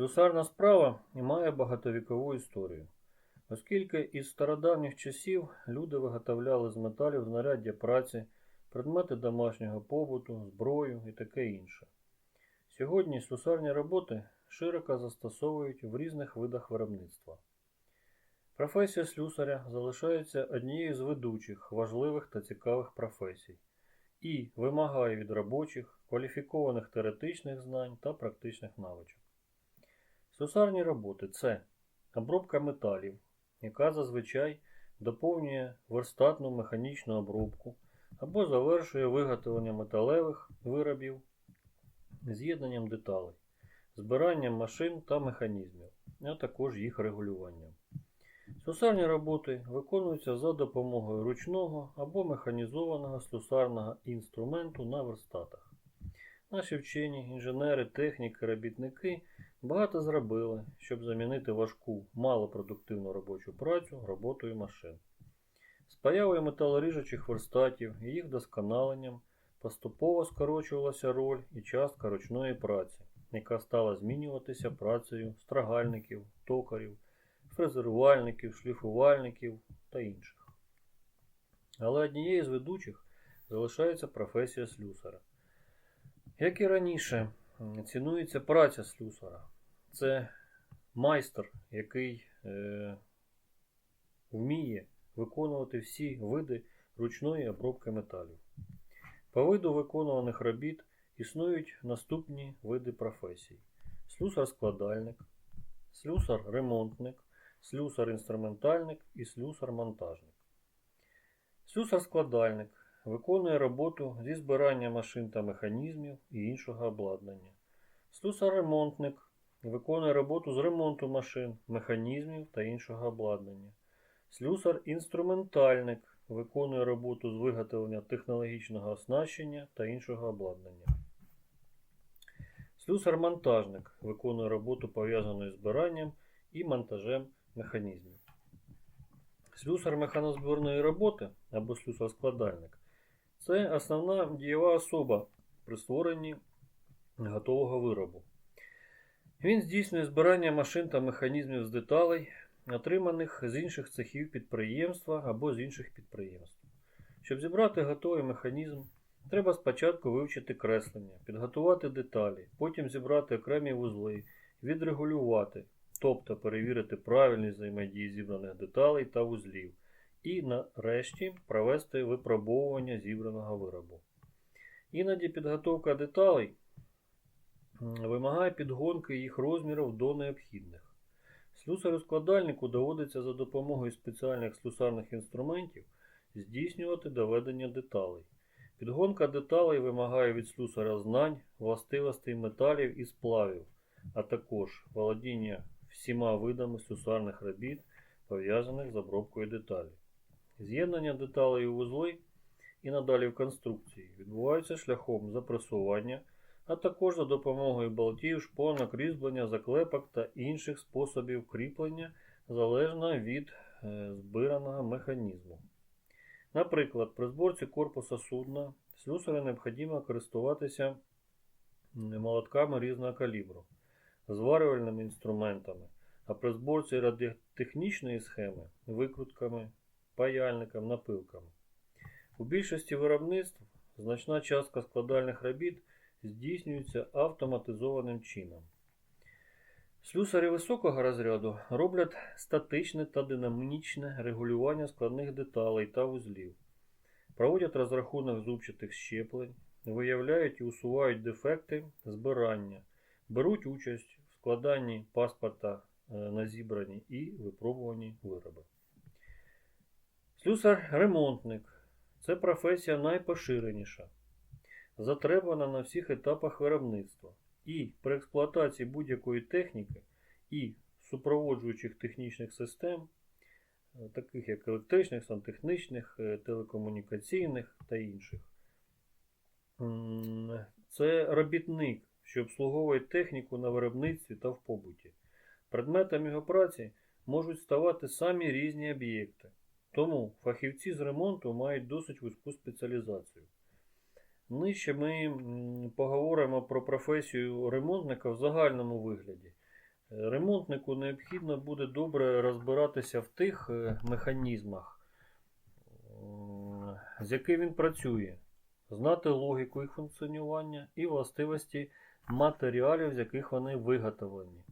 Слюсарна справа має багатовікову історію, оскільки із стародавніх часів люди виготовляли з металів знаряддя праці, предмети домашнього побуту, зброю і таке інше. Сьогодні слюсарні роботи широко застосовують в різних видах виробництва. Професія слюсаря залишається однією з ведучих, важливих та цікавих професій і вимагає від робочих кваліфікованих теоретичних знань та практичних навичок. Слюсарні роботи це обробка металів, яка зазвичай доповнює верстатну механічну обробку або завершує виготовлення металевих виробів з'єднанням деталей, збиранням машин та механізмів, а також їх регулюванням. Слюсарні роботи виконуються за допомогою ручного або механізованого слюсарного інструменту на верстатах. Наші вчені, інженери, техніки, робітники багато зробили, щоб замінити важку, малопродуктивну робочу працю роботою машин. З появою металоріжучих верстатів і їх досконаленням поступово скорочувалася роль і частка ручної праці, яка стала змінюватися працею страгальників, токарів, фрезерувальників, шліфувальників та інших. Але однією з ведучих залишається професія слюсара. Як і раніше, цінується праця слюсара. Це майстер, який е, вміє виконувати всі види ручної обробки металів. По виду виконуваних робіт існують наступні види професій: слюсар-складальник, слюсар-ремонтник, слюсар-інструментальник і слюсар-монтажник. Слюсар-складальник виконує роботу зі збирання машин та механізмів і іншого обладнання. Слюсар-ремонтник виконує роботу з ремонту машин, механізмів та іншого обладнання. Слюсар-інструментальник виконує роботу з виготовлення технологічного оснащення та іншого обладнання. Слюсар-монтажник виконує роботу пов'язану з збиранням і монтажем механізмів. Слюсар механозбірної роботи або слюсар-складальник це основна дієва особа при створенні готового виробу. Він здійснює збирання машин та механізмів з деталей, отриманих з інших цехів підприємства або з інших підприємств. Щоб зібрати готовий механізм, треба спочатку вивчити креслення, підготувати деталі, потім зібрати окремі вузли, відрегулювати, тобто перевірити правильність взаємодії зібраних деталей та вузлів, і нарешті провести випробовування зібраного виробу. Іноді підготовка деталей вимагає підгонки їх розмірів до необхідних. Слюсарю-складальнику доводиться за допомогою спеціальних слюсарних інструментів здійснювати доведення деталей. Підгонка деталей вимагає від слюсаря знань, властивостей металів і сплавів, а також володіння всіма видами слюсарних робіт, пов'язаних з обробкою деталей. З'єднання деталей у вузли і надалі в конструкції відбуваються шляхом запресування, а також за допомогою болтів, шпонок, різьблення, заклепок та інших способів кріплення залежно від е, збираного механізму. Наприклад, при зборці корпуса судна слюсарю необхідно користуватися молотками різного калібру, зварювальними інструментами, а при зборці радіотехнічної схеми викрутками, паяльниками, напилками. У більшості виробництв значна частка складальних робіт здійснюється автоматизованим чином. Слюсарі високого розряду роблять статичне та динамічне регулювання складних деталей та вузлів, проводять розрахунок зубчатих щеплень, виявляють і усувають дефекти збирання, беруть участь в складанні паспорта е, на зібрані і випробувані вироби. Слюсар-ремонтник це професія найпоширеніша, затребувана на всіх етапах виробництва. І при експлуатації будь-якої техніки і супроводжуючих технічних систем, таких як електричних, сантехнічних, е, телекомунікаційних та інших. Це робітник, що обслуговує техніку на виробництві та в побуті. Предметом його праці можуть ставати самі різні об'єкти. Тому фахівці з ремонту мають досить вузьку спеціалізацію. Нижче ми поговоримо про професію ремонтника в загальному вигляді. Ремонтнику необхідно буде добре розбиратися в тих е, механізмах, з якими він працює, знати логіку їх функціонування і властивості матеріалів, з яких вони виготовлені.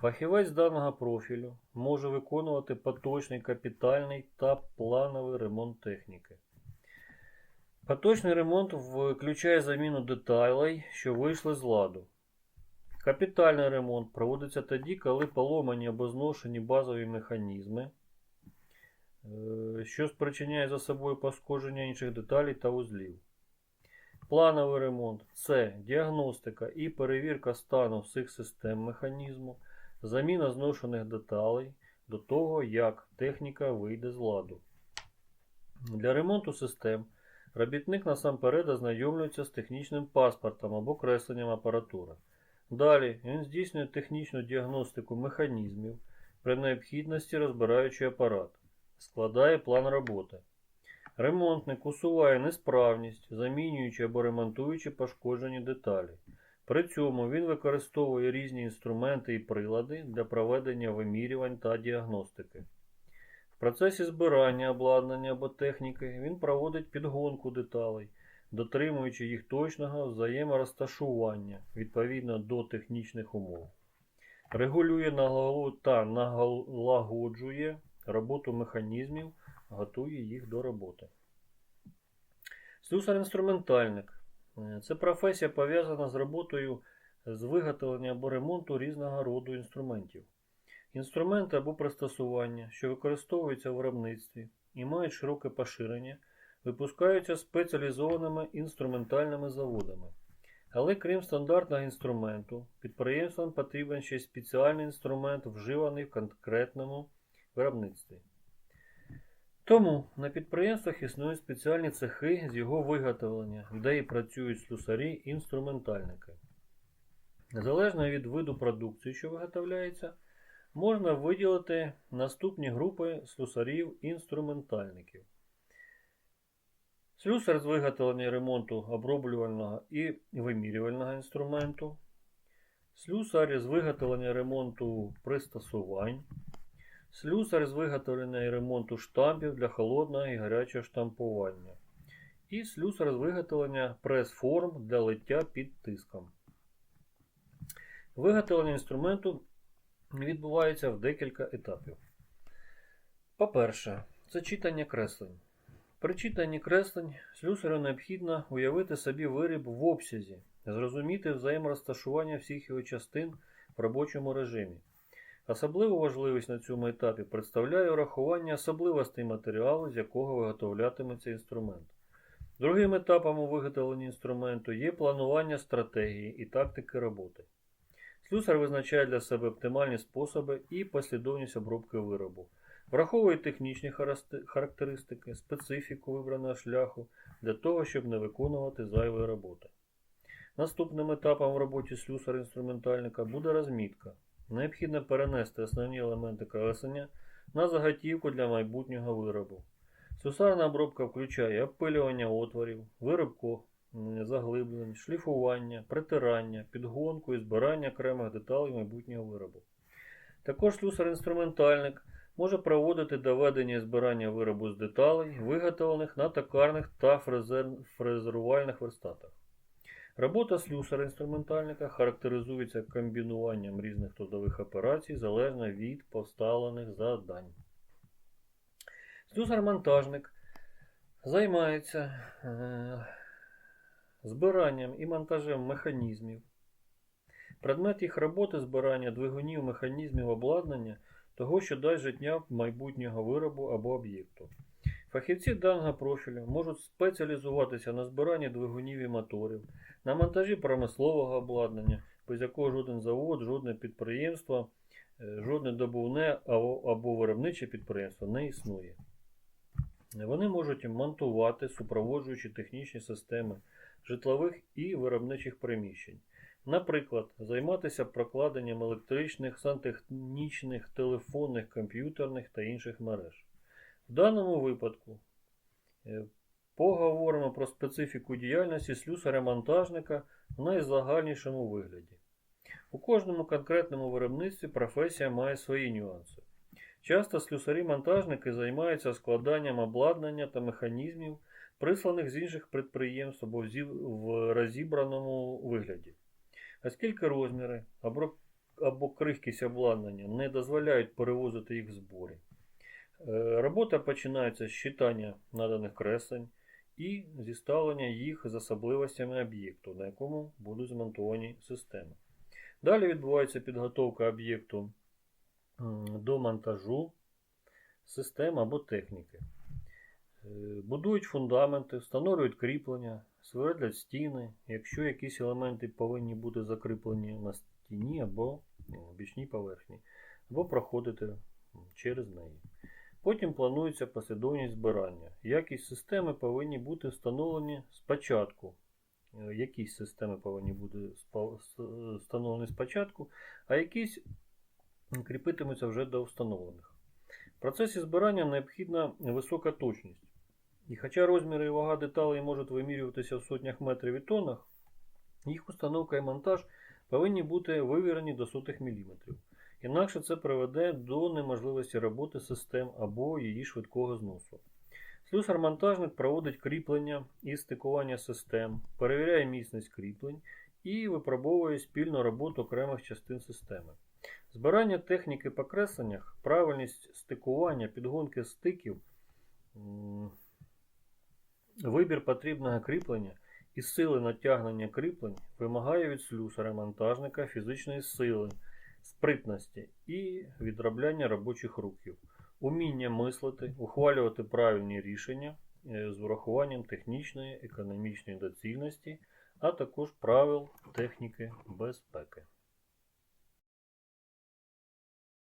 Фахівець даного профілю може виконувати поточний капітальний та плановий ремонт техніки. Поточний ремонт включає заміну деталей, що вийшли з ладу. Капітальний ремонт проводиться тоді, коли поломані або зношені базові механізми, е, що спричиняє за собою пошкодження інших деталей та узлів. Плановий ремонт це діагностика і перевірка стану всіх систем механізму, заміна зношених деталей до того, як техніка вийде з ладу. Для ремонту систем робітник насамперед ознайомлюється з технічним паспортом або кресленням апаратури. Далі він здійснює технічну діагностику механізмів, при необхідності розбираючи апарат, складає план роботи. Ремонтник усуває несправність, замінюючи або ремонтуючи пошкоджені деталі. При цьому він використовує різні інструменти і прилади для проведення вимірювань та діагностики. В процесі збирання обладнання або техніки він проводить підгонку деталей, дотримуючи їх точного взаєморозташування відповідно до технічних умов. Регулює та налагоджує роботу механізмів, готує їх до роботи. Слюсар-інструментальник це професія пов'язана з роботою з виготовлення або ремонту різного роду інструментів. Інструменти або пристосування, що використовуються в виробництві і мають широке поширення, випускаються спеціалізованими інструментальними заводами. Але крім стандартного інструменту, підприємствам потрібен ще спеціальний інструмент, вживаний в конкретному виробництві. Тому на підприємствах існують спеціальні цехи з його виготовлення, де і працюють слюсарі-інструментальники. Незалежно від виду продукції, що виготовляється, можна виділити наступні групи слюсарів-інструментальників. Слюсар з виготовлення ремонту оброблювального і вимірювального інструменту, слюсар з виготовлення ремонту пристосувань, слюсар з виготовлення і ремонту штампів для холодного і гарячого штампування, і слюсар з виготовлення прес-форм для лиття під тиском. Виготовлення інструменту відбувається в декілька етапів. По-перше, це читання креслень. При читанні креслень слюсарю необхідно уявити собі виріб в обсязі, зрозуміти взаєморозташування всіх його частин в робочому режимі. Особливу важливість на цьому етапі представляє урахування особливостей матеріалу, з якого виготовлятиметься інструмент. Другим етапом у виготовленні інструменту є планування стратегії і тактики роботи. Слюсар визначає для себе оптимальні способи і послідовність обробки виробу, враховує технічні характеристики, специфіку вибраного шляху для того, щоб не виконувати зайвої роботи. Наступним етапом в роботі слюсара-інструментальника буде розмітка. Необхідно перенести основні елементи креслення на заготівку для майбутнього виробу. Слюсарна обробка включає обпилювання отворів, виробку заглиблень, шліфування, притирання, підгонку і збирання окремих деталей майбутнього виробу. Також слюсар-інструментальник може проводити доведення і збирання виробу з деталей, виготовлених на токарних та фрезерувальних верстатах. Робота слюсара-інструментальника характеризується комбінуванням різних трудових операцій залежно від поставлених завдань. Слюсар-монтажник займається е, збиранням і монтажем механізмів. Предмет їх роботи збирання двигунів механізмів обладнання того, що дасть життя майбутнього виробу або об'єкту. Фахівці даного профілю можуть спеціалізуватися на збиранні двигунів і моторів, на монтажі промислового обладнання, без якого жоден завод, жодне підприємство, е, жодне добувне або виробниче підприємство не існує. Вони можуть монтувати супроводжуючі технічні системи житлових і виробничих приміщень. Наприклад, займатися прокладенням електричних, сантехнічних, телефонних, комп'ютерних та інших мереж. В даному випадку е, поговоримо про специфіку діяльності слюсаря-монтажника в найзагальнішому вигляді. У кожному конкретному виробництві професія має свої нюанси. Часто слюсарі-монтажники займаються складанням обладнання та механізмів, присланих з інших підприємств або в розібраному вигляді. Оскільки розміри або, або крихкість обладнання не дозволяють перевозити їх в зборі. Е, Робота починається з читання наданих креслень і зіставлення їх з особливостями об'єкту, на якому будуть змонтовані системи. Далі відбувається підготовка об'єкту до монтажу систем або техніки. Е, Будують фундаменти, встановлюють кріплення, свердлять стіни, якщо якісь елементи повинні бути закріплені на стіні або бічній поверхні, або проходити через неї. Потім планується послідовність збирання. Якість системи повинні бути встановлені спочатку. Е, Якісь системи повинні бути встановлені спочатку, а якісь кріпитимуться вже до встановлених. В процесі збирання необхідна висока точність. І хоча розміри і вага деталей можуть вимірюватися в сотнях метрів і тоннах, їх установка і монтаж повинні бути вивірені до сотих міліметрів. Інакше це приведе до неможливості роботи систем або її швидкого зносу. Слюсар-монтажник проводить кріплення і стикування систем, перевіряє міцність кріплень і випробовує спільну роботу окремих частин системи. Збирання техніки по кресленнях, правильність стикування, підгонки стиків, вибір потрібного кріплення і сили натягнення кріплень вимагає від слюсаря-монтажника фізичної сили, спритності і відробляння робочих рухів, уміння мислити, ухвалювати правильні рішення е, з урахуванням технічної, економічної доцільності, а також правил техніки безпеки.